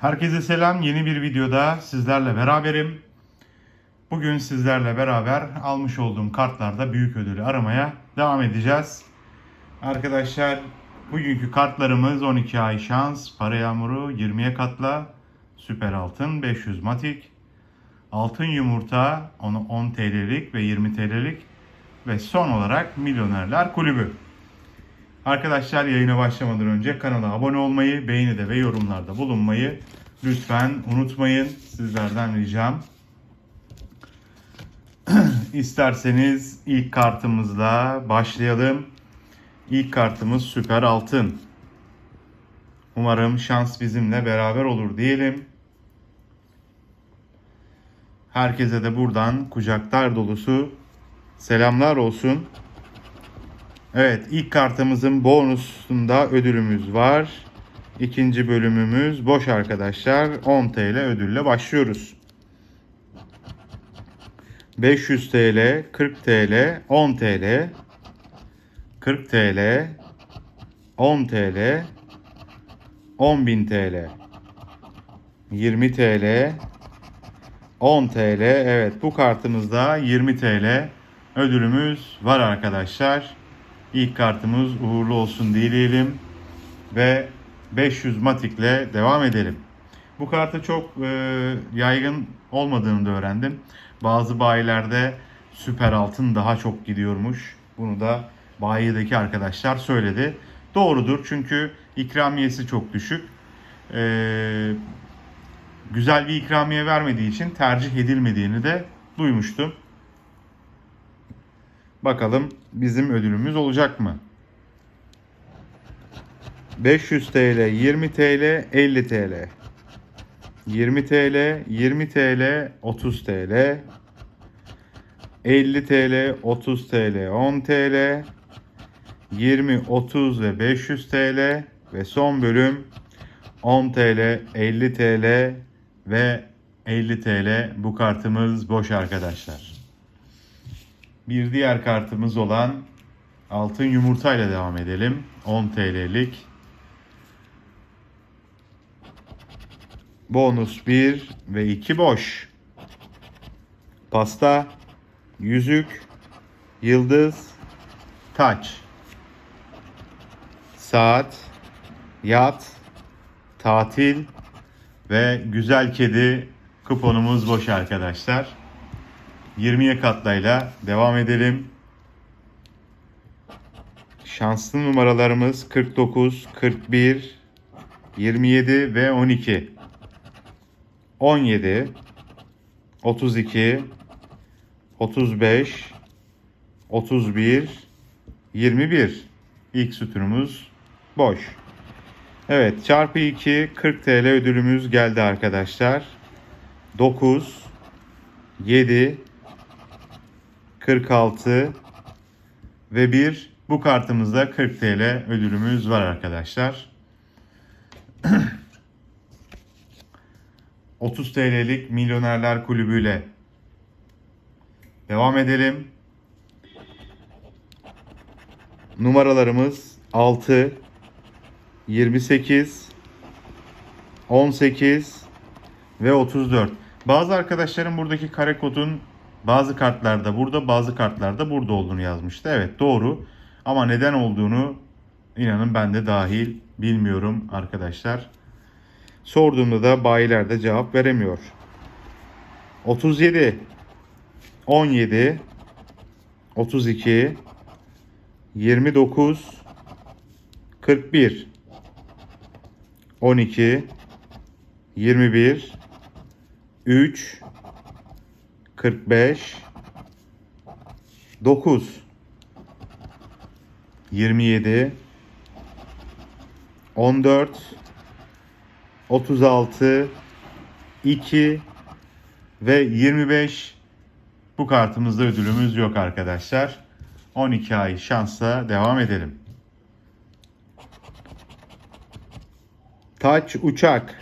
Herkese selam. Yeni bir videoda sizlerle beraberim. Bugün sizlerle beraber almış olduğum kartlarda büyük ödülü aramaya devam edeceğiz. Arkadaşlar bugünkü kartlarımız 12 ay şans, para yağmuru, 20'ye katla, süper altın, 500 matik, altın yumurta, onu 10 TL'lik ve 20 TL'lik ve son olarak Milyonerler Kulübü. Arkadaşlar yayına başlamadan önce kanala abone olmayı, beğenide ve yorumlarda bulunmayı lütfen unutmayın. Sizlerden ricam. İsterseniz ilk kartımızla başlayalım. İlk kartımız süper altın. Umarım şans bizimle beraber olur diyelim. Herkese de buradan kucaklar dolusu selamlar olsun. Evet ilk kartımızın bonusunda ödülümüz var. İkinci bölümümüz boş arkadaşlar. 10 TL ödülle başlıyoruz. 500 TL, 40 TL, 10 TL, 40 TL, 10 TL, 10.000 TL, 20 TL, 10 TL. Evet bu kartımızda 20 TL ödülümüz var arkadaşlar. İlk kartımız uğurlu olsun dileyelim ve 500 matikle devam edelim. Bu kartı çok e, yaygın olmadığını da öğrendim. Bazı bayilerde süper altın daha çok gidiyormuş. Bunu da bayideki arkadaşlar söyledi. Doğrudur çünkü ikramiyesi çok düşük. E, güzel bir ikramiye vermediği için tercih edilmediğini de duymuştum. Bakalım bizim ödülümüz olacak mı? 500 TL, 20 TL, 50 TL. 20 TL, 20 TL, 30 TL. 50 TL, 30 TL, 10 TL. 20, 30 ve 500 TL ve son bölüm 10 TL, 50 TL ve 50 TL bu kartımız boş arkadaşlar. Bir diğer kartımız olan altın yumurta ile devam edelim. 10 TL'lik. Bonus 1 ve 2 boş. Pasta, yüzük, yıldız, taç. Saat, yat, tatil ve güzel kedi kuponumuz boş arkadaşlar. 20'ye katlayla devam edelim. Şanslı numaralarımız 49, 41, 27 ve 12. 17, 32, 35, 31, 21. İlk sütunumuz boş. Evet çarpı 2 40 TL ödülümüz geldi arkadaşlar. 9, 7, 46 ve 1 bu kartımızda 40 TL ödülümüz var arkadaşlar. 30 TL'lik Milyonerler Kulübü ile devam edelim. Numaralarımız 6 28 18 ve 34. Bazı arkadaşlarım buradaki kare kodun bazı kartlarda burada, bazı kartlarda burada olduğunu yazmıştı. Evet doğru. Ama neden olduğunu inanın ben de dahil bilmiyorum arkadaşlar. Sorduğumda da bayiler de cevap veremiyor. 37 17 32 29 41 12 21 3 45 9 27 14 36 2 ve 25 bu kartımızda ödülümüz yok arkadaşlar. 12 ay şansla devam edelim. Taç uçak.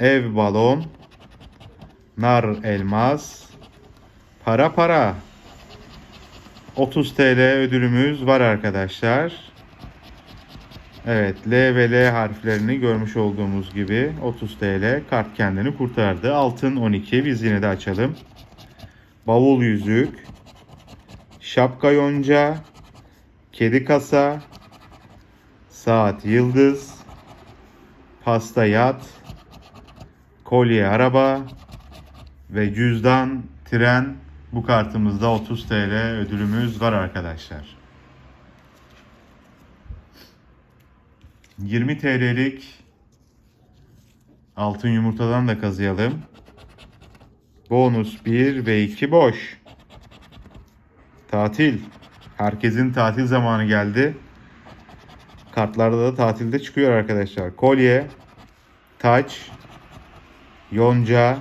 Ev balon. Nar elmas. Para para. 30 TL ödülümüz var arkadaşlar. Evet L ve L harflerini görmüş olduğumuz gibi 30 TL kart kendini kurtardı. Altın 12 biz yine de açalım. Bavul yüzük. Şapka yonca. Kedi kasa. Saat yıldız. Pasta yat. Kolye araba. Ve cüzdan tren. Bu kartımızda 30 TL ödülümüz var arkadaşlar. 20 TL'lik altın yumurtadan da kazıyalım. Bonus 1 ve 2 boş. Tatil. Herkesin tatil zamanı geldi. Kartlarda da tatilde çıkıyor arkadaşlar. Kolye, taç, yonca,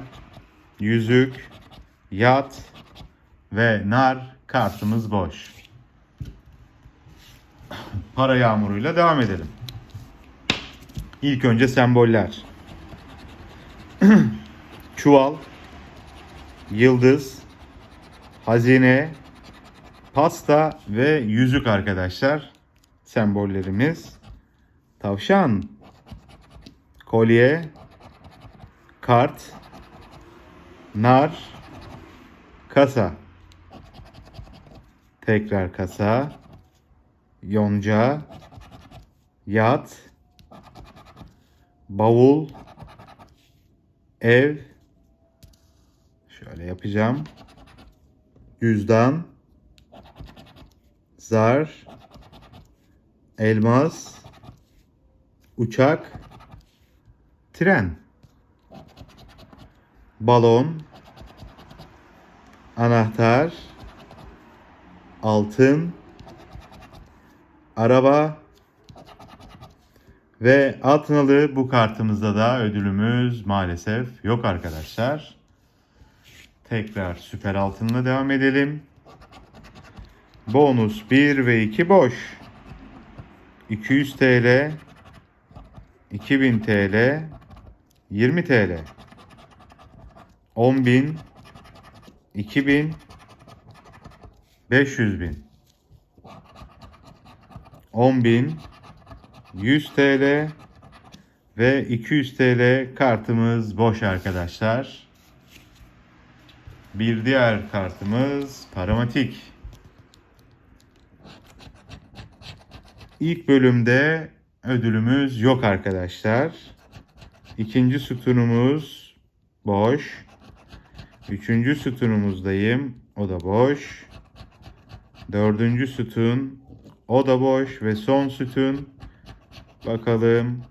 yüzük, yat ve nar kartımız boş. Para yağmuruyla devam edelim. İlk önce semboller. Çuval, yıldız, hazine, pasta ve yüzük arkadaşlar. Sembollerimiz. Tavşan, kolye, kart, nar, kasa. Tekrar kasa, yonca, yat, bavul, ev, şöyle yapacağım, cüzdan, zar, elmas, uçak, tren, balon, anahtar, altın, araba, ve Altınolü bu kartımızda da ödülümüz maalesef yok arkadaşlar. Tekrar süper altınla devam edelim. Bonus 1 ve 2 boş. 200 TL, 2000 TL, 20 TL. 10.000, 2000, 500 bin. 10.000, 100 TL ve 200 TL kartımız boş arkadaşlar. Bir diğer kartımız Paramatik. İlk bölümde ödülümüz yok arkadaşlar. İkinci sütunumuz boş. Üçüncü sütunumuzdayım. O da boş. Dördüncü sütun. O da boş. Ve son sütun. Bakalım.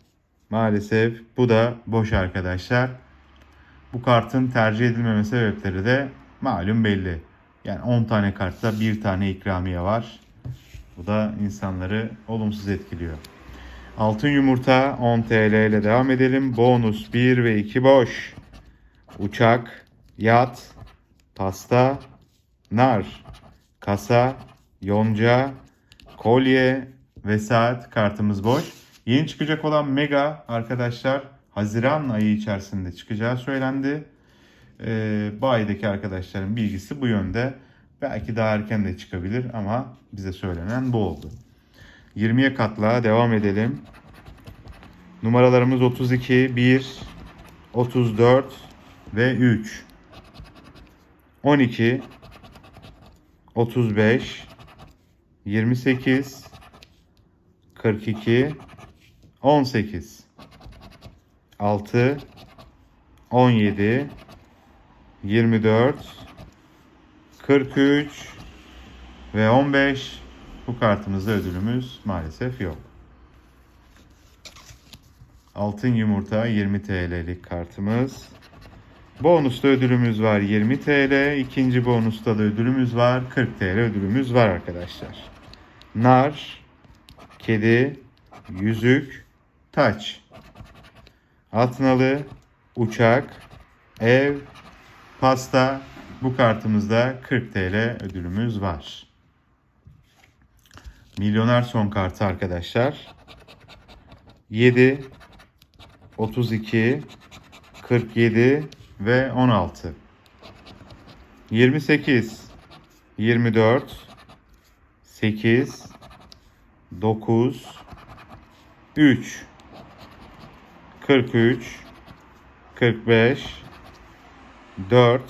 Maalesef bu da boş arkadaşlar. Bu kartın tercih edilmeme sebepleri de malum belli. Yani 10 tane kartta bir tane ikramiye var. Bu da insanları olumsuz etkiliyor. Altın yumurta 10 TL ile devam edelim. Bonus 1 ve 2 boş. Uçak, yat, pasta, nar, kasa, yonca, kolye ve saat kartımız boş. Yeni çıkacak olan Mega arkadaşlar Haziran ayı içerisinde çıkacağı söylendi. Ee, bayideki arkadaşların bilgisi bu yönde. Belki daha erken de çıkabilir ama bize söylenen bu oldu. 20'ye katla devam edelim. Numaralarımız 32, 1, 34 ve 3. 12, 35, 28, 42, 18, 6, 17, 24, 43 ve 15 bu kartımızda ödülümüz maalesef yok. Altın yumurta 20 TL'lik kartımız. Bonusta ödülümüz var 20 TL. İkinci bonusta da ödülümüz var 40 TL ödülümüz var arkadaşlar. Nar, kedi, yüzük, taç. Altınalı, uçak, ev, pasta. Bu kartımızda 40 TL ödülümüz var. Milyoner son kartı arkadaşlar. 7, 32, 47 ve 16. 28, 24, 8, 9, 3 43 45 4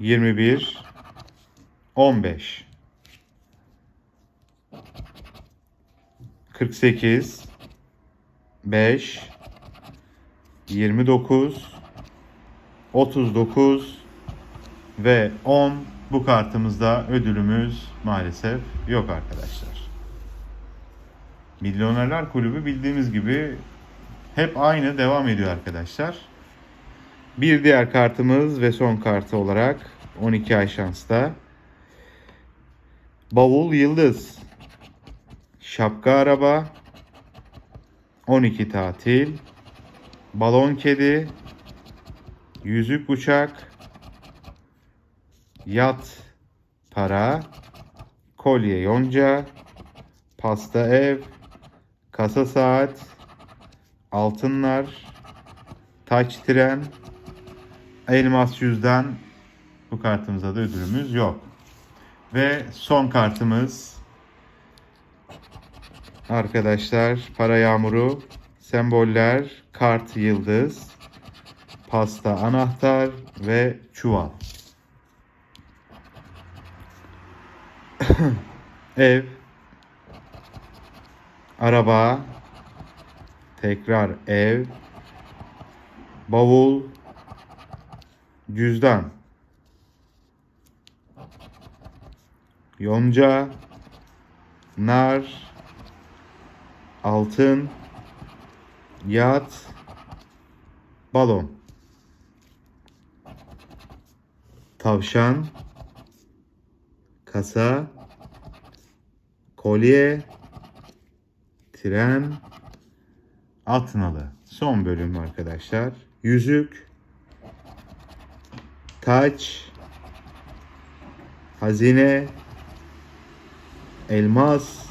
21 15 48 5 29 39 ve 10 bu kartımızda ödülümüz maalesef yok arkadaşlar. Milyonerler Kulübü bildiğimiz gibi hep aynı devam ediyor arkadaşlar. Bir diğer kartımız ve son kartı olarak 12 ay şansta. Bavul Yıldız. Şapka Araba. 12 Tatil. Balon Kedi. Yüzük Uçak. Yat Para. Kolye Yonca. Pasta Ev. Kasa Saat. Altınlar. Taç Tren. Elmas Yüzden. Bu kartımızda da ödülümüz yok. Ve son kartımız arkadaşlar para yağmuru, semboller, kart yıldız, pasta anahtar ve çuval. Ev, araba, tekrar ev, bavul, cüzdan. Yonca, nar, altın, yat, balon. Tavşan, kasa, kolye, tren, at nalı. Son bölüm arkadaşlar. Yüzük, taç, hazine, elmas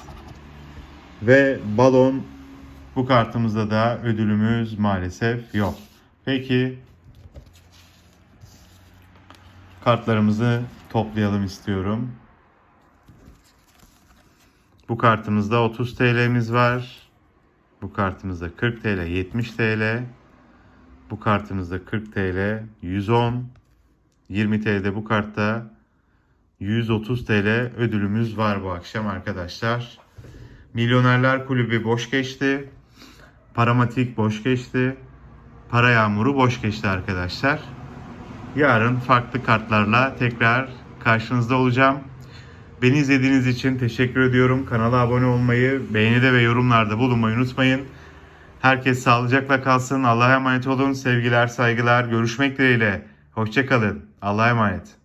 ve balon. Bu kartımızda da ödülümüz maalesef yok. Peki kartlarımızı toplayalım istiyorum. Bu kartımızda 30 TL'miz var. Bu kartımızda 40 TL, 70 TL. Bu kartımızda 40 TL, 110, 20 TL'de bu kartta 130 TL ödülümüz var bu akşam arkadaşlar. Milyonerler Kulübü boş geçti. Paramatik boş geçti. Para yağmuru boş geçti arkadaşlar. Yarın farklı kartlarla tekrar karşınızda olacağım. Beni izlediğiniz için teşekkür ediyorum. Kanala abone olmayı, beğenide ve yorumlarda bulunmayı unutmayın. Herkes sağlıcakla kalsın. Allah'a emanet olun. Sevgiler, saygılar. Görüşmek dileğiyle. Hoşçakalın. Allah'a emanet.